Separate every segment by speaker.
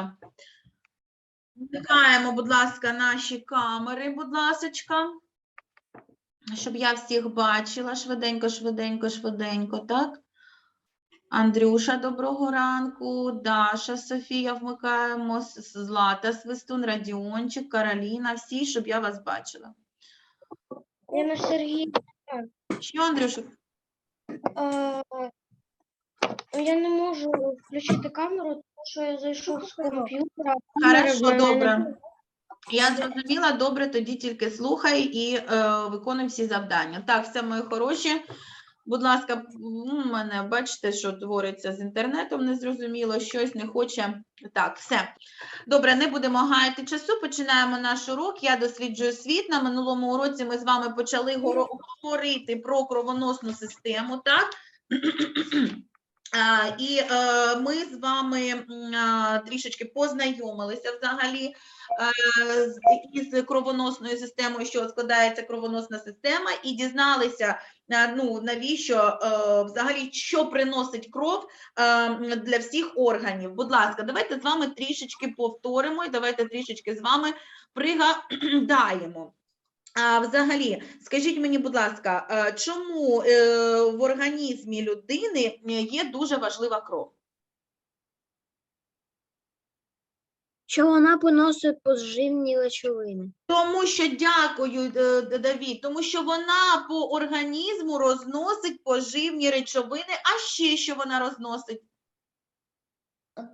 Speaker 1: ласочка. Вмикаємо, будь ласка, наші камери, будь ласочка. Щоб я всіх бачила швиденько, швиденько, швиденько, так? Андрюша, доброго ранку. Даша, Софія, вмикаємо. Злата, Свистун, Радіончик, Кароліна, всі, щоб я вас бачила.
Speaker 2: Яна Сергій,
Speaker 1: Що, Андрюшик?
Speaker 2: е, я не можу включити камеру, що я зайшов з комп'ютера.
Speaker 1: Хорошо, добре. Я зрозуміла, добре, тоді тільки слухай і е, виконуй всі завдання. Так, все мої хороші. Будь ласка, у мене бачите, що твориться з інтернетом, незрозуміло, щось не хоче. Так, все. Добре, не будемо гаяти часу. Починаємо наш урок. Я досліджую світ. На минулому уроці ми з вами почали говорити про кровоносну систему, так? І е, ми з вами трішечки познайомилися взагалі е, із кровоносною системою, що складається кровоносна система, і дізналися, е, ну навіщо взагалі що приносить кров для всіх органів. Будь ласка, давайте з вами трішечки повторимо і давайте трішечки з вами пригадаємо. А, взагалі, скажіть мені, будь ласка, е, чому е, в організмі людини е, є дуже важлива кров?
Speaker 2: Що вона поносить поживні речовини.
Speaker 1: Тому що дякую, Давід, тому що вона по організму розносить поживні речовини, а ще що вона розносить?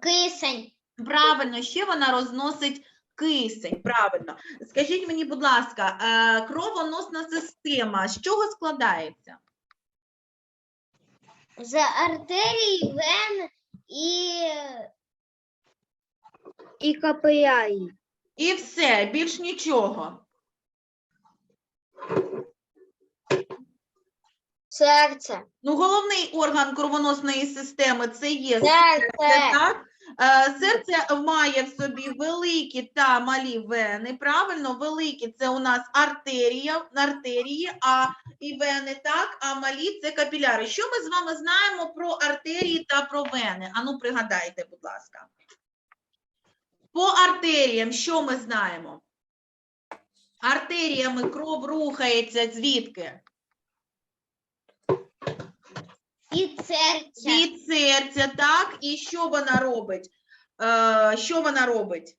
Speaker 2: Кисень.
Speaker 1: Правильно, ще вона розносить кисень. Правильно. Скажіть мені, будь ласка, е, кровоносна система з чого складається?
Speaker 2: За артерії, вен і. І капіляї.
Speaker 1: І все, більш нічого.
Speaker 2: Серце.
Speaker 1: Ну, головний орган кровоносної системи це є серце,
Speaker 2: Серце.
Speaker 1: так? Е, Серце має в собі великі та малі вени. Правильно, великі це у нас артерія, артерії, а і вени, так, а малі це капіляри. Що ми з вами знаємо про артерії та про вени? Ану, пригадайте, будь ласка. По артеріям, що ми знаємо? Артеріями кров рухається звідки?
Speaker 2: І серця.
Speaker 1: Від серця, так? І що вона робить? Е, що вона робить?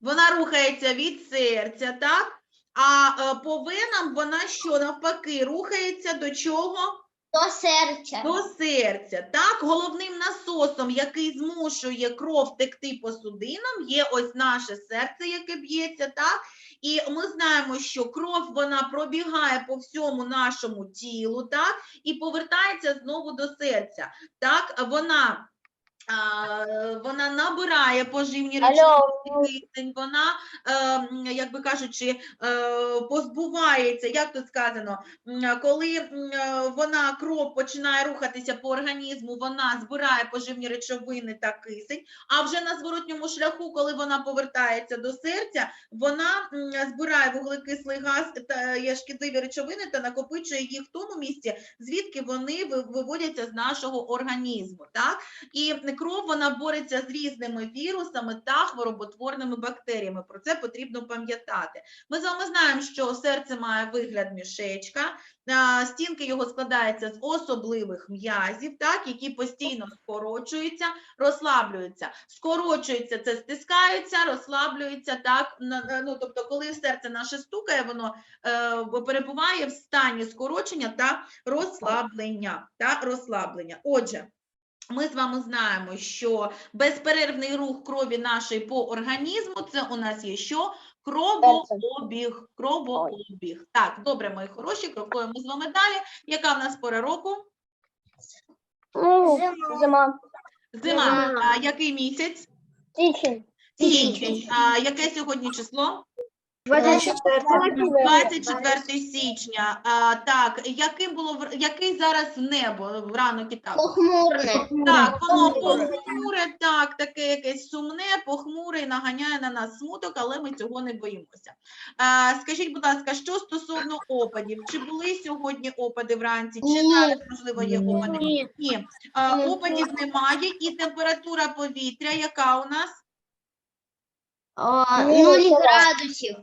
Speaker 1: Вона рухається від серця, так? А е, по венам вона що навпаки рухається до чого?
Speaker 2: До серця.
Speaker 1: До серця. Так, головним насосом, який змушує кров текти по судинам, є ось наше серце, яке б'ється, так? І ми знаємо, що кров вона пробігає по всьому нашому тілу, так? І повертається знову до серця. Так, вона. А, вона набирає поживні речовини, вона, е, як би кажучи, е, позбувається, як тут сказано, коли е, вона кров починає рухатися по організму, вона збирає поживні речовини та кисень, а вже на зворотньому шляху, коли вона повертається до серця, вона м, збирає вуглекислий газ та є шкідливі речовини та накопичує їх в тому місці, звідки вони виводяться з нашого організму. Так? І кров вона бореться з різними вірусами та хвороботворними бактеріями. Про це потрібно пам'ятати. Ми з вами знаємо, що серце має вигляд мішечка, стінки його складаються з особливих м'язів, так, які постійно скорочуються, розслаблюються. Скорочуються, це стискаються, розслаблюються. Так, ну, тобто, коли серце наше стукає, воно е, перебуває в стані скорочення та розслаблення. Та розслаблення. Отже. Ми з вами знаємо, що безперервний рух крові нашої по організму це у нас є що? Кровообіг. Кровообіг. Так, добре, мої хороші, крокуємо з вами далі. Яка в нас пора року?
Speaker 2: Зима.
Speaker 1: Зима.
Speaker 2: Зима.
Speaker 1: А, який місяць?
Speaker 2: Січень.
Speaker 1: Січень. А, яке сьогодні число? 24 січня. А, так, яким було в- який зараз небо в ранок і так?
Speaker 2: Похмурне.
Speaker 1: Так, воно похмуре, так, таке якесь сумне, похмуре і наганяє на нас смуток, але ми цього не боїмося. А, скажіть, будь ласка, що стосовно опадів? Чи були сьогодні опади вранці? Чи
Speaker 2: Ні.
Speaker 1: зараз можливо є опади?
Speaker 2: Ні.
Speaker 1: Ні. А,
Speaker 2: Ні.
Speaker 1: опадів немає, і температура повітря, яка у нас?
Speaker 2: Нуль градусів.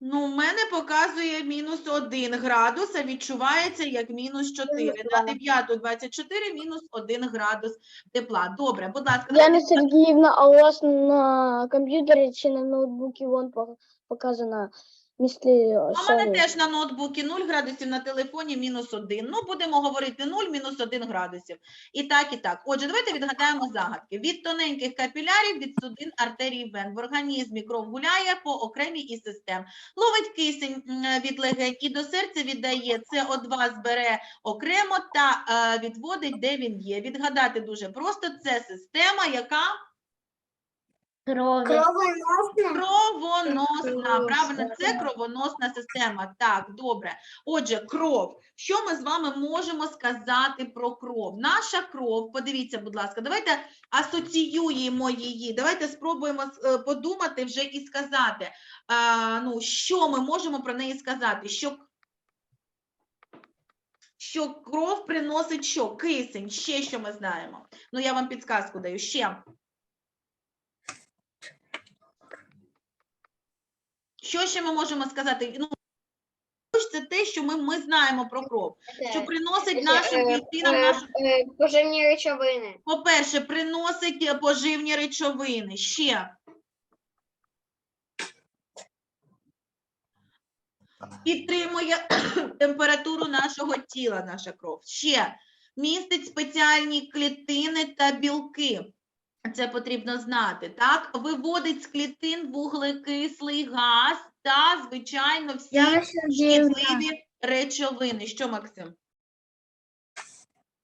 Speaker 1: Ну, у мене показує мінус 1 градус, а відчувається як мінус 4. На 9 24 мінус 1 градус тепла. Добре, будь ласка,
Speaker 3: Яна Сергіївна, а у вас на комп'ютері чи на ноутбуці вон по- показано місті
Speaker 1: У мене теж на ноутбуці 0 градусів, на телефоні мінус 1. Ну, будемо говорити 0, мінус 1 градусів. І так, і так. Отже, давайте відгадаємо загадки. Від тоненьких капілярів, від судин, артерій, вен. В організмі кров гуляє по окремій із систем. Ловить кисень від легень і до серця віддає. СО2 збере окремо та е, відводить, де він є. Відгадати дуже просто. Це система, яка
Speaker 2: Крові.
Speaker 1: Кровоносна, правильно, це кровоносна система. Так, добре. Отже, кров. Що ми з вами можемо сказати про кров? Наша кров, подивіться, будь ласка, давайте асоціюємо її. Давайте спробуємо е, подумати вже і сказати, а, ну, що ми можемо про неї сказати. Що, що кров приносить що? Кисень, ще що ми знаємо. Ну, я вам підсказку даю. Ще. Що ще ми можемо сказати? Ну, це те, що ми, ми знаємо про кров, що приносить нашим клітинам, нашим,
Speaker 2: Поживні речовини.
Speaker 1: по-перше, приносить е, поживні речовини. Ще. Підтримує температуру нашого тіла, наша кров. Ще містить спеціальні клітини та білки. Це потрібно знати, так? Виводить з клітин вуглекислий газ та, звичайно, всі шкідливі речовини. Що, Максим?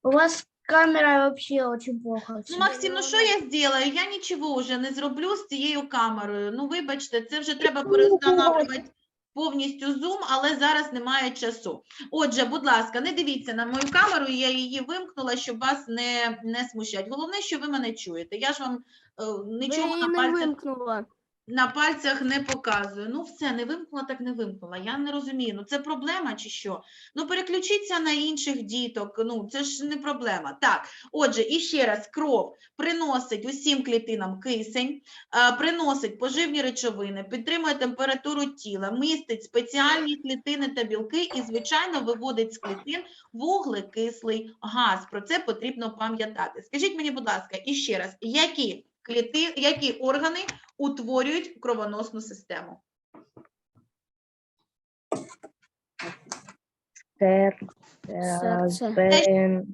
Speaker 3: У вас камера вообще очень плохо.
Speaker 1: Ну, Максим, ну що я зроблю? Я нічого вже не зроблю з цією камерою. Ну, вибачте, це вже треба перестановлювати повністю зум, але зараз немає часу. Отже, будь ласка, не дивіться на мою камеру, я її вимкнула, щоб вас не, не смущать. Головне, що ви мене чуєте. Я ж вам е, нічого на
Speaker 3: не
Speaker 1: пальцях
Speaker 3: вимкнула.
Speaker 1: На пальцях не показую. Ну, все, не вимкнула, так не вимкнула. Я не розумію. Ну, це проблема чи що? Ну, переключіться на інших діток. Ну, це ж не проблема. Так, отже, і ще раз, кров приносить усім клітинам кисень, е, приносить поживні речовини, підтримує температуру тіла, містить спеціальні клітини та білки і, звичайно, виводить з клітин вуглекислий газ. Про це потрібно пам'ятати. Скажіть мені, будь ласка, і ще раз, які кліти, які органи утворюють кровоносну систему.
Speaker 3: Серце.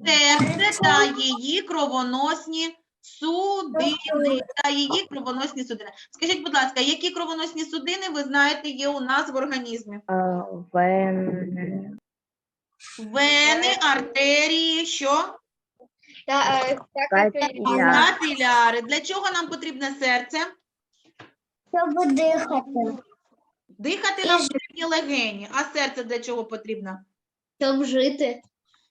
Speaker 1: Серце та її кровоносні судини. Та її кровоносні судини. Скажіть, будь ласка, які кровоносні судини ви знаєте є у нас в організмі?
Speaker 3: Вен.
Speaker 1: Вени, артерії, що?
Speaker 3: Капіляри.
Speaker 1: ляри. Для чого нам потрібне серце?
Speaker 2: Щоб дихати.
Speaker 1: Дихати нам потрібні легені. А серце для чого потрібно?
Speaker 2: Щоб жити.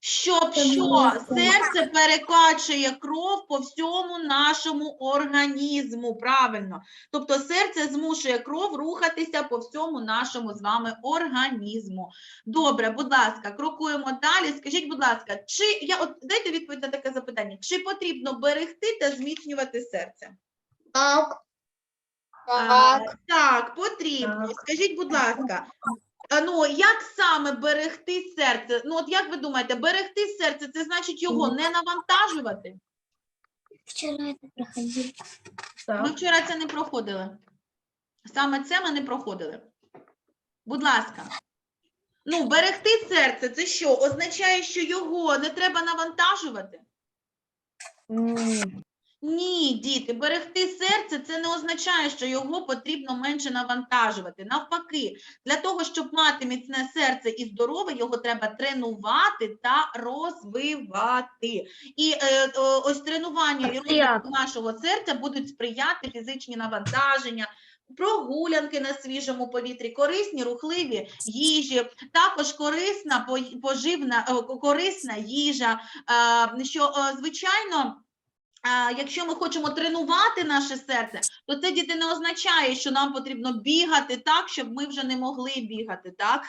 Speaker 1: Щоб що серце перекачує кров по всьому нашому організму. Правильно. Тобто серце змушує кров рухатися по всьому нашому з вами організму. Добре, будь ласка, крокуємо далі. Скажіть, будь ласка, чи я от дайте відповідь на таке запитання: чи потрібно берегти та зміцнювати серце?
Speaker 2: Так.
Speaker 1: А, так, потрібно. Скажіть, будь ласка, а, ну як саме берегти серце? Ну, от як ви думаєте, берегти серце це значить його не навантажувати?
Speaker 2: Вчора це проходив.
Speaker 1: Ми вчора це не проходили. Саме це ми не проходили. Будь ласка. Ну, берегти серце це що? Означає, що його не треба навантажувати? Ні, діти, берегти серце це не означає, що його потрібно менше навантажувати. Навпаки, для того, щоб мати міцне серце і здорове, його треба тренувати та розвивати. І е, ось тренування і нашого серця будуть сприяти фізичні навантаження, прогулянки на свіжому повітрі, корисні рухливі їжі, також корисна по- поживна корисна їжа. е, Що е, звичайно. Якщо ми хочемо тренувати наше серце, то це діти не означає, що нам потрібно бігати так, щоб ми вже не могли бігати. Так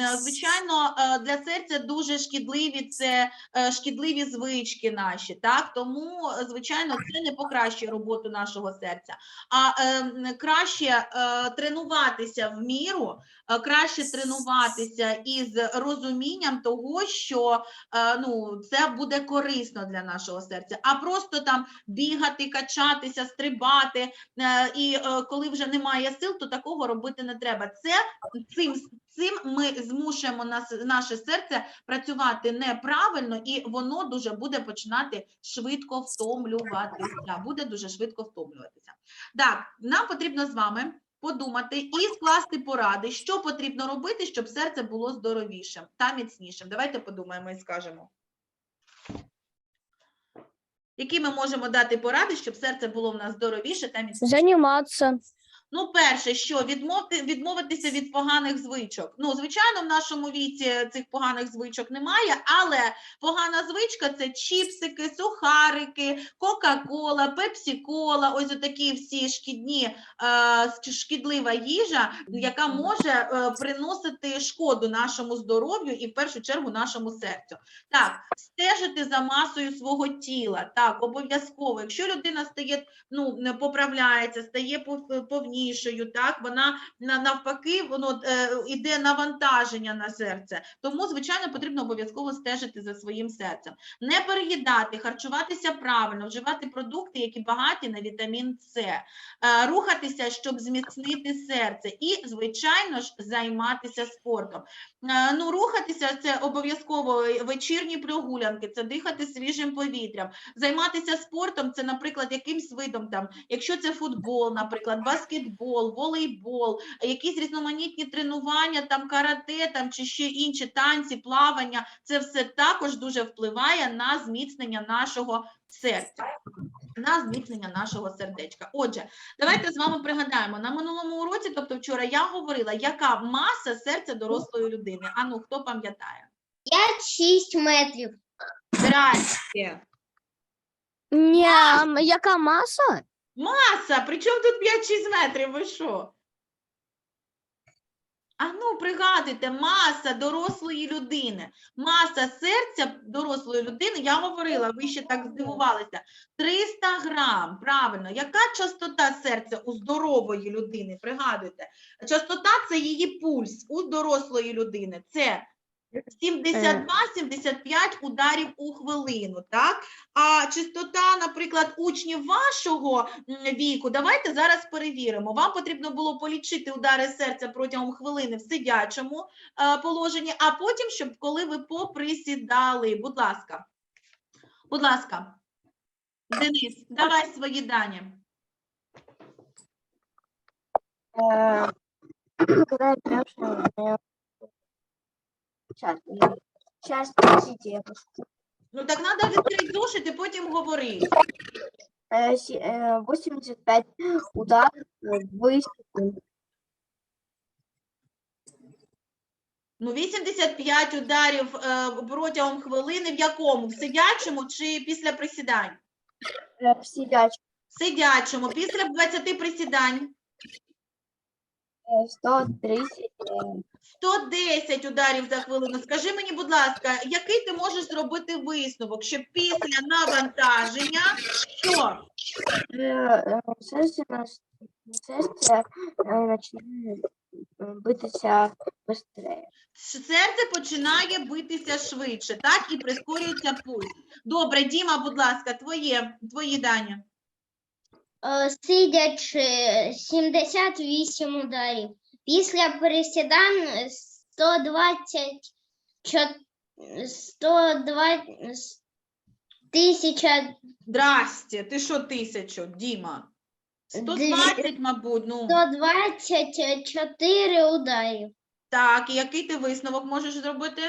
Speaker 1: е, звичайно, е, для серця дуже шкідливі це е, шкідливі звички наші. Так тому, звичайно, це не покращує роботу нашого серця. А е, краще тренуватися в міру, краще тренуватися із розумінням того, що ну, це буде корисно для нашого серця, а просто там бігати, качатися, стрибати, е, і е, коли вже немає сил, то такого робити не треба. Це цим, цим ми змушуємо нас, наше серце працювати неправильно, і воно дуже буде починати швидко втомлюватися. Буде дуже швидко втомлюватися. Так, нам потрібно з вами подумати і скласти поради, що потрібно робити, щоб серце було здоровішим та міцнішим. Давайте подумаємо і скажемо. Які ми можемо дати поради, щоб серце було в нас здоровіше та міцніше?
Speaker 3: Заниматься.
Speaker 1: Ну, перше, що відмовити, відмовитися від поганих звичок. Ну, звичайно, в нашому віці цих поганих звичок немає, але погана звичка це чіпсики, сухарики, Кока-Кола, Пепсі-Кола, ось такі всі шкідні, е, шкідлива їжа, яка може е, приносити шкоду нашому здоров'ю і в першу чергу нашому серцю. Так, стежити за масою свого тіла, так, обов'язково. Якщо людина стає ну, поправляється, стає пов- повнішою, так, вона навпаки, воно е, іде навантаження на серце. Тому, звичайно, потрібно обов'язково стежити за своїм серцем. Не переїдати, харчуватися правильно, вживати продукти, які багаті на вітамін С, е, рухатися, щоб зміцнити серце, і, звичайно ж, займатися спортом. Е, Ну, рухатися це обов'язково вечірні прогулянки, це дихати свіжим повітрям, займатися спортом, це, наприклад, якимсь видом там, якщо це футбол, наприклад, баскетбол, волейбол, якісь різноманітні тренування, там карате, там чи ще інші танці, плавання, це все також дуже впливає на зміцнення нашого серця. На зміцнення нашого сердечка. Отже, давайте з вами пригадаємо на минулому уроці, тобто вчора я говорила, яка маса серця дорослої людини. Ану, хто пам'ятає?
Speaker 2: 5-6 метрів.
Speaker 1: Здрасте.
Speaker 3: Ні, яка маса?
Speaker 1: Маса, при чому тут 5-6 метрів? Ви що? А ну, пригадуйте, маса дорослої людини. Маса серця дорослої людини, я говорила, ви ще так здивувалися. 300 грам, правильно. Яка частота серця у здорової людини? Пригадуйте. Частота це її пульс у дорослої людини. Це 72-75 ударів у хвилину, так? А частота, наприклад, учнів вашого віку, давайте зараз перевіримо. Вам потрібно було полічити удари серця протягом хвилини в сидячому е, положенні, а потім, щоб коли ви поприсідали. Будь ласка. Будь ласка. Денис, давай свої дані.
Speaker 3: Э, Когда я прям Сейчас, сейчас, подождите, я просто-
Speaker 1: Ну так треба відкрити зошит і потім говорити.
Speaker 3: Э, си- э, 85 ударов э, в секунду.
Speaker 1: Ну, 85 ударів е, протягом хвилини в якому? В сидячому чи після присідань?
Speaker 3: Э, В сидячем.
Speaker 1: В сидячому, після 20 присідань.
Speaker 3: Э, 130. э,
Speaker 1: 110 ударів за хвилину. Скажи мені, будь ласка, який ти можеш зробити висновок, що після навантаження що?
Speaker 3: э, э, Сердце, нас- сердце э, начинает э, биться быстрее.
Speaker 1: Серце починає битися швидше, так? І прискорюється пульс. Добре, Діма, будь ласка, твоє, твої дані.
Speaker 2: Е, Сидячи 78 ударів. Після присідань е, 120 чо- 120 тисяча
Speaker 1: Здрасте, ти що тисячу, Діма? 120, мабуть, ну.
Speaker 2: 124 ударів.
Speaker 1: Так, і який ти висновок можеш зробити?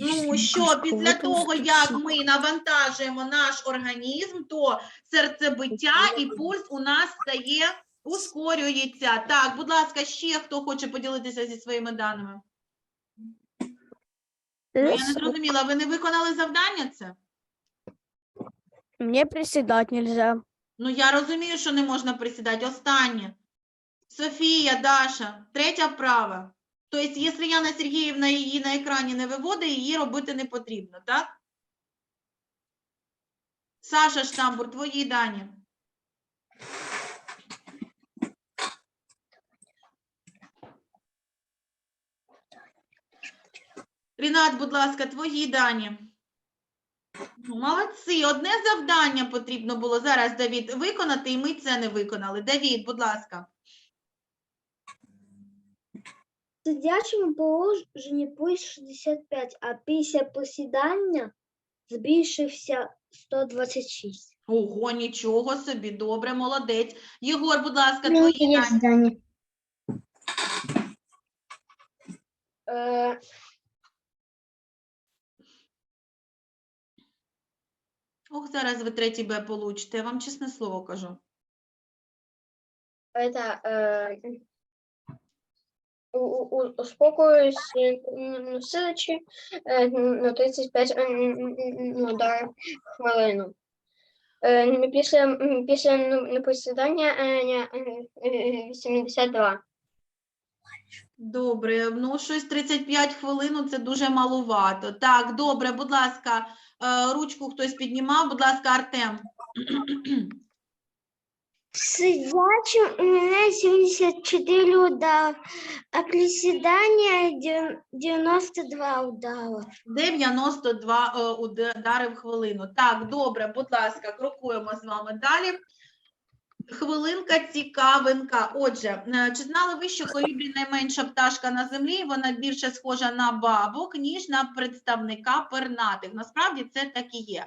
Speaker 1: Ну що, після того, як ми навантажуємо наш організм, то серцебиття і пульс у нас стає, ускорюється. Так, будь ласка, ще хто хоче поділитися зі своїми даними? Ну, я не зрозуміла, ви не виконали завдання це?
Speaker 3: Мне приседать нельзя.
Speaker 1: Ну, я розумію, що не можна присідати. Останнє. Софія, Даша, третя вправа. Тобто, якщо Яна Сергіївна її на екрані не виводить, її робити не потрібно, так? Саша Штамбур, твої дані. Рінат, будь ласка, твої дані. Молодці, одне завдання потрібно було зараз, Давід, виконати, і ми це не виконали. Давід, будь ласка.
Speaker 4: В сидячому положенні пульс 65, а після посідання збільшився 126.
Speaker 1: Ого, нічого собі, добре, молодець. Єгор, будь ласка, твої дані.
Speaker 4: дані.
Speaker 2: Е,
Speaker 1: Ох, зараз ви третій Б получите, я вам чесне слово кажу.
Speaker 2: это, е, у- у- успокоюсь, е, сидячи е, на 35 м, м, м, ударів хвилину. Е, Після, після непосідання е, е, е, 82.
Speaker 1: Добре, ну щось 35 хвилин, це дуже малувато. Так, добре, будь ласка, е, ручку хтось піднімав, будь ласка, Артем.
Speaker 4: В у мене 74 удара, а присідання дев- 92 удара.
Speaker 1: 92 е, удари в хвилину. Так, добре, будь ласка, крокуємо з вами далі. Хвилинка цікавинка. Отже, е, чи знали ви, що колібрі найменша пташка на землі? Вона більше схожа на бабок, ніж на представника пернатих. Насправді це так і є.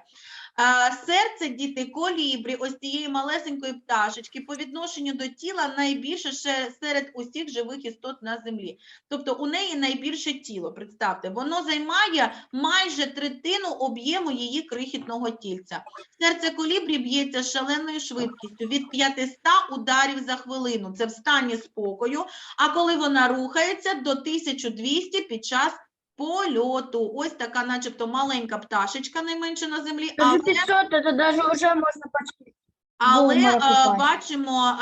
Speaker 1: Серце діти колібрі, ось цієї малесенької пташечки, по відношенню до тіла найбільше ще серед усіх живих істот на землі. Тобто у неї найбільше тіло, представте, воно займає майже третину об'єму її крихітного тільця. Серце колібрі б'ється шаленою швидкістю від 500 ударів за хвилину. Це в стані спокою. А коли вона рухається до 1200 під час польоту. Ось така, начебто, маленька пташечка, найменше на землі. Але
Speaker 2: 500, это даже уже можно почти.
Speaker 1: Але е, бачимо,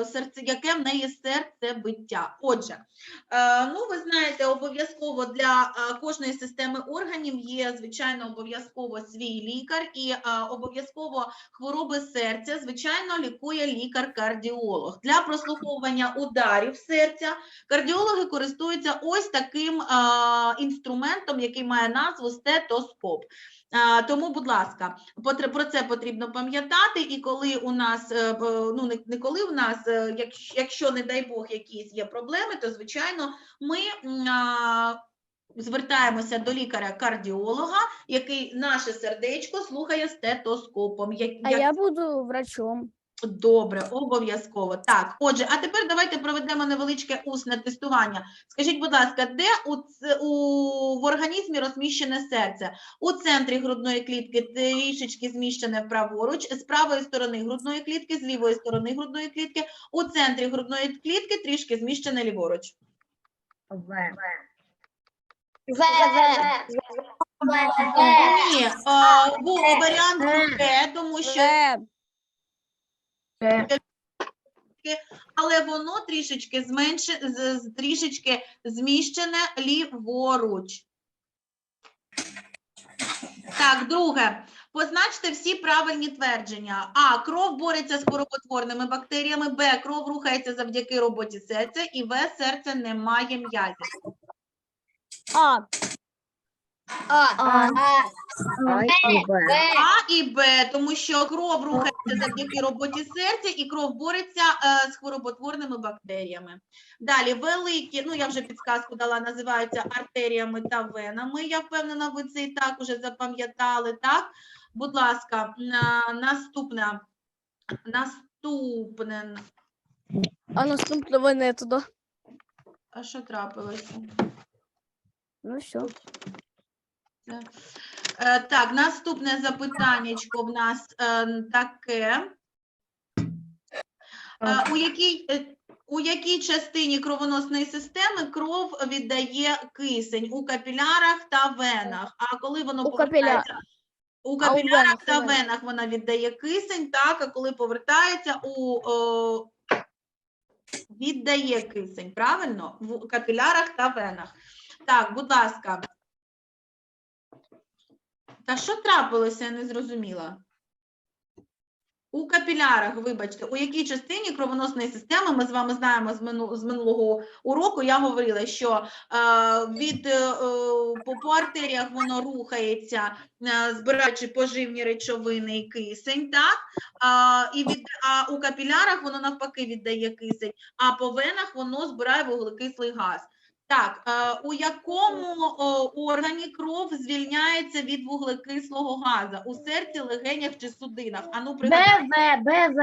Speaker 1: е, серце, яке в неї серцебиття. Отже, е, ну ви знаєте, обов'язково для е, кожної системи органів є, звичайно, обов'язково свій лікар, і е, обов'язково хвороби серця, звичайно, лікує лікар-кардіолог. Для прослуховування ударів серця кардіологи користуються ось таким е, інструментом, який має назву стетоскоп. Е, Тому, будь ласка, про це потрібно пам'ятати. І коли у нас, е, б- ну не, коли у нас, е, якщо, якщо, не дай Бог, якісь є проблеми, то звичайно ми звертаємося до лікаря-кардіолога, який наше сердечко слухає стетоскопом. Як,
Speaker 3: А я буду врачом.
Speaker 1: Добре, обов'язково. Так, отже, а тепер давайте проведемо невеличке усне тестування. Скажіть, будь ласка, де у, у в організмі розміщене серце? У центрі грудної клітки трішечки зміщене праворуч, з правої сторони грудної клітки, з лівої сторони грудної клітки, у центрі грудної клітки трішки зміщене ліворуч.
Speaker 4: В.
Speaker 1: Ні, е, був варіант Б, тому що але воно трішечки зменше, трішечки зміщене ліворуч. Так, друге. Позначте всі правильні твердження. А. Кров бореться з хвороботворними бактеріями. Б. Кров рухається завдяки роботі серця. І В. Серце не має м'язів.
Speaker 3: А,
Speaker 4: А.
Speaker 1: А і Б, тому що кров рухається завдяки роботі серця, і кров бореться е, з хвороботворними бактеріями. Далі великі, ну я вже підсказку дала, називаються артеріями та венами. Я впевнена, ви це і так уже запам'ятали. Так, будь ласка, на, наступне. Наступне.
Speaker 3: а наступного не туди.
Speaker 1: А що трапилося?
Speaker 3: Ну все.
Speaker 1: Е, Так, наступне запитаннячко в нас е, таке. Е, У якій, у якій частині кровоносної системи кров віддає кисень? У капілярах та венах. А коли воно
Speaker 3: У капіля-
Speaker 1: повертається? У
Speaker 3: А у
Speaker 1: капілярах
Speaker 3: венах,
Speaker 1: та
Speaker 3: венах.
Speaker 1: венах вона віддає кисень, так, а коли повертається у о, віддає кисень, правильно? В капілярах та венах. Так, будь ласка. Та що трапилося, я не зрозуміла. У капілярах, вибачте, у якій частині кровоносної системи ми з вами знаємо з, мину, з минулого уроку, я говорила, що е, від е, е, по, по артеріях воно рухається, е, збираючи поживні речовини і кисень, так? А, і від, а у капілярах воно навпаки віддає кисень, а по венах воно збирає вуглекислий газ. Так, е, у якому о, органі кров звільняється від вуглекислого газу? У серці, легенях чи судинах? Ану, пригадайте.
Speaker 3: БВ, БВ.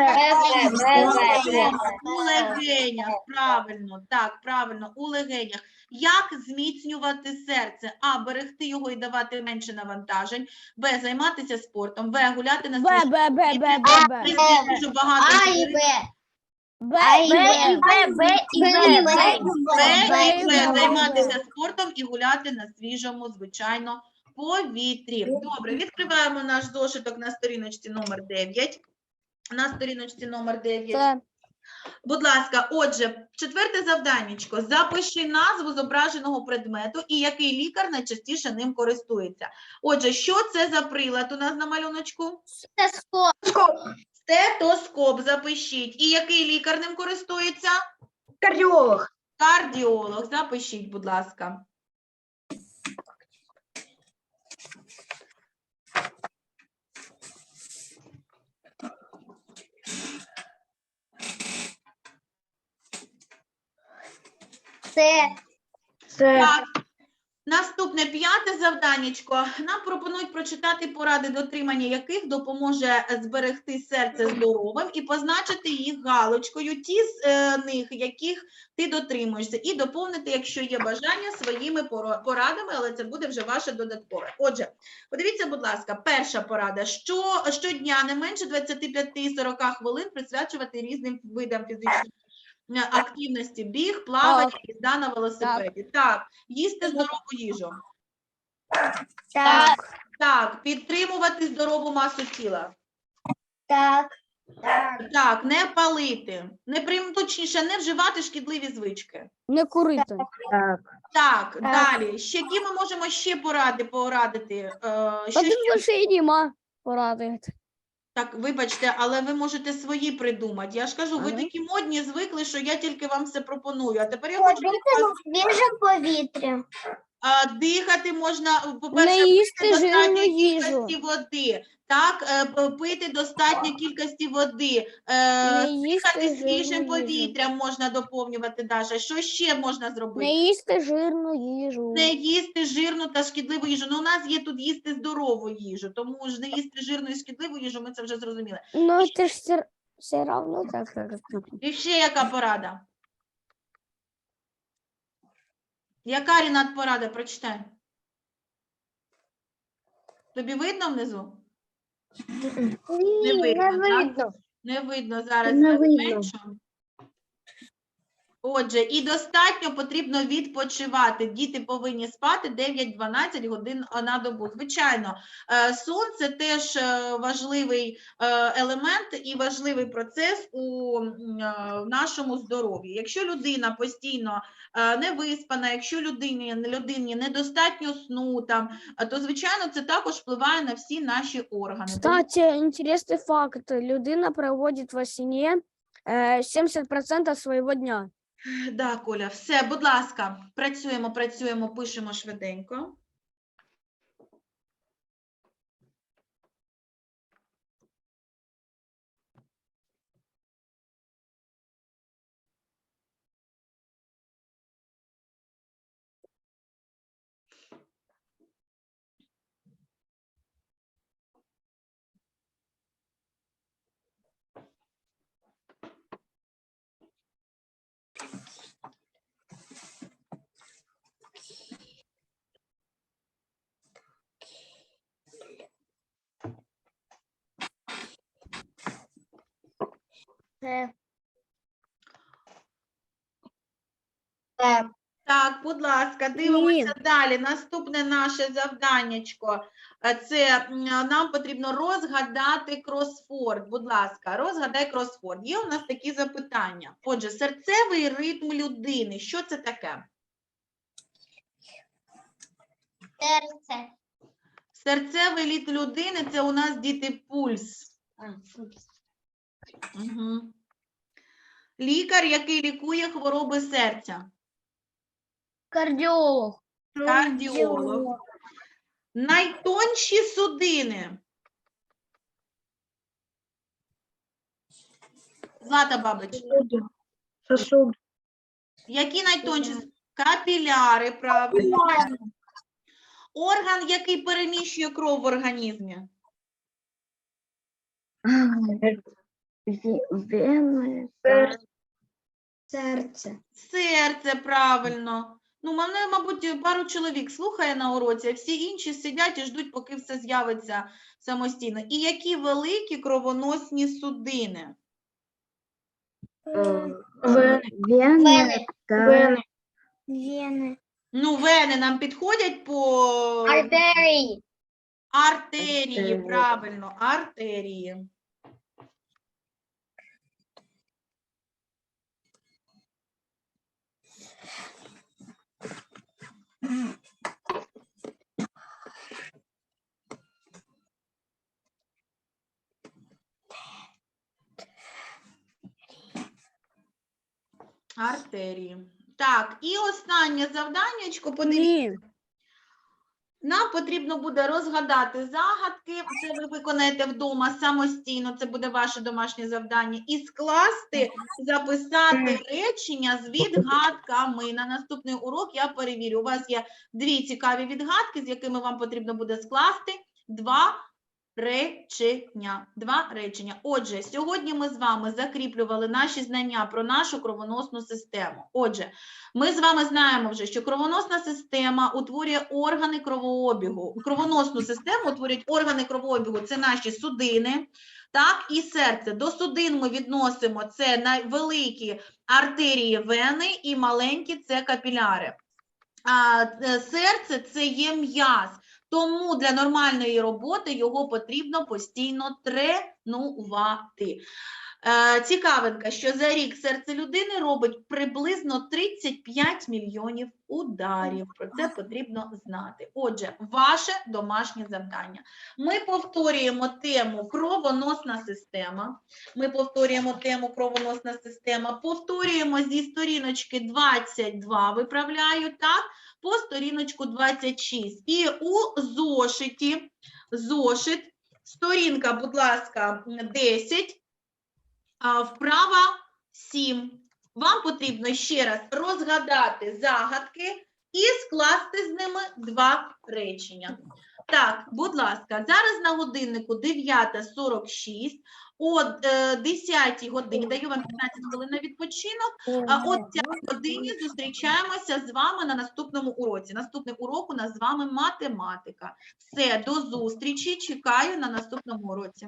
Speaker 1: У легенях, правильно, так, правильно, у легенях. Як зміцнювати серце? А. Берегти його і давати менше навантажень. Б. Займатися спортом. В. Гуляти на
Speaker 3: Б, Б, Б, Б, Б, Б.
Speaker 4: А і. Б.
Speaker 3: Б,
Speaker 4: і
Speaker 3: Б, і
Speaker 4: Б.
Speaker 3: І
Speaker 4: Б,
Speaker 3: Б.
Speaker 1: І
Speaker 3: Б.
Speaker 1: Займатися спортом і гуляти на свіжому, звичайно, повітрі. Добре, відкриваємо наш зошиток на сторіночці номер 9. На сторіночці номер 9. Будь ласка, отже, четверте завданнячко. Запиши назву зображеного предмету і який лікар найчастіше ним користується. Отже, що це за прилад у нас на малюночку? Стетоскоп запишіть. І який лікар ним користується?
Speaker 4: Кардіолог.
Speaker 1: Кардіолог. Запишіть, будь ласка.
Speaker 4: Це.
Speaker 3: це
Speaker 1: Так. Наступне п'яте завданнячко. Нам пропонують прочитати поради, дотримання яких допоможе зберегти серце здоровим і позначити їх галочкою, ті з е, них, яких ти дотримуєшся, і доповнити, якщо є бажання, своїми порадами, але це буде вже ваше додаткове. Отже, подивіться, будь ласка, перша порада: що щодня не менше 25-40 хвилин присвячувати різним видам фізичної активності, біг, плавання, їзда на велосипеді. Так, їсти здорову їжу.
Speaker 4: Так.
Speaker 1: Так, підтримувати здорову масу тіла.
Speaker 4: Так. Так.
Speaker 1: Так, не палити. Не прийм, точніше, не вживати шкідливі звички.
Speaker 3: не курити.
Speaker 1: Так, далі. Ще які ми можемо ще поради порадити? Е, що ще?
Speaker 3: лише і Діма порадують.
Speaker 1: Так, вибачте, але ви можете свої придумати. Я ж кажу, ви
Speaker 3: Ага.
Speaker 1: такі модні звикли, що я тільки вам все пропоную. А тепер я хочу від вас,
Speaker 4: Свіже повітря.
Speaker 1: А, дихати можна, по-перше,
Speaker 3: Не їсти
Speaker 1: достатньо
Speaker 3: жирну їжу.
Speaker 1: кількості води. Так, е, п- пити достатньо кількості води, е,
Speaker 3: Не їсти
Speaker 1: дихати свіжим
Speaker 3: жирну їжу.
Speaker 1: повітрям можна доповнювати, Даша. Що ще можна зробити?
Speaker 3: Не їсти жирну їжу.
Speaker 1: Не їсти жирну та шкідливу їжу. Ну, у нас є тут їсти здорову їжу, тому ж не їсти жирну і шкідливу їжу, ми це вже зрозуміли.
Speaker 3: Ну, ти ж все, все равно так.
Speaker 1: І ще яка порада? Яка Рінат порада? Прочитай. Тобі видно внизу?
Speaker 4: Ні,
Speaker 1: видно,
Speaker 4: не
Speaker 1: так?
Speaker 4: видно.
Speaker 1: Не видно зараз
Speaker 4: Не видно.
Speaker 1: Отже, і достатньо потрібно відпочивати. Діти повинні спати 9-12 годин на добу. Звичайно, е, сон це теж е, важливий е, елемент і важливий процес у нашому здоров'ї. Якщо людина постійно не виспана, якщо людині, людині недостатньо сну, там, то звичайно це також впливає на всі наші органи.
Speaker 3: Кстати, интересный факт. Людина проводит во сне э, 70% своего дня.
Speaker 1: Да, Коля, все, будь ласка, працюємо, працюємо, пишемо швиденько. Ласка, дивимося далі. Наступне наше завданнячко. Е, Це нам потрібно розгадати кросфорд. Будь ласка, розгадай кросфорд. Є у нас такі запитання. Отже, серцевий ритм людини. Що це таке?
Speaker 4: Серце.
Speaker 1: Серцевий літ людини це у нас діти пульс. Угу. Лікар, який лікує хвороби серця.
Speaker 3: Кардіолог.
Speaker 1: Кардіолог. Найтонші судини. Злата Бабич.
Speaker 3: Сосуд.
Speaker 1: Які найтонші? Капіляри, правильно. Орган, який переміщує кров в організмі.
Speaker 4: Серце.
Speaker 1: Серце, правильно. Ну, мене, мабуть, пару чоловік слухає на уроці, а всі інші сидять і ждуть, поки все з'явиться самостійно. І які великі кровоносні судини?
Speaker 3: Вени.
Speaker 4: Вени.
Speaker 3: Вени.
Speaker 4: Вени.
Speaker 1: Ну, вени нам підходять по
Speaker 4: Артерії.
Speaker 1: артерії,
Speaker 3: Артерії.
Speaker 1: правильно, артерії. Артерії. Так, і останнє завданнячко, подивіться. Нам потрібно буде розгадати загадки, це ви виконаєте вдома самостійно, це буде ваше домашнє завдання, і скласти, записати речення з відгадками. На наступний урок я перевірю. У вас є дві цікаві відгадки, з якими вам потрібно буде скласти два речення. Два речення. Отже, сьогодні ми з вами закріплювали наші знання про нашу кровоносну систему. Отже, ми з вами знаємо вже, що кровоносна система утворює органи кровообігу. Кровоносну систему утворюють органи кровообігу. Це наші судини, так, і серце. До судин ми відносимо це найвеликі артерії вени і маленькі це капіляри. А е, серце це є м'яз. Тому для нормальної роботи його потрібно постійно тренувати. Е, Цікавинка, що за рік серце людини робить приблизно 35 мільйонів ударів. Про це потрібно знати. Отже, ваше домашнє завдання. Ми повторюємо тему кровоносна система. Ми повторюємо тему кровоносна система. Повторюємо зі сторіночки 22, виправляю так, по сторіночку 26. І у зошиті, зошит, сторінка, будь ласка, 10, а, вправа 7. Вам потрібно ще раз розгадати загадки і скласти з ними два речення. Так, будь ласка, зараз на годиннику 9.46. О е, 10 годині даю вам 15 хвилин на відпочинок. А о цій годині зустрічаємося з вами на наступному уроці. Наступний урок у нас з вами математика. Все, до зустрічі. Чекаю на наступному уроці.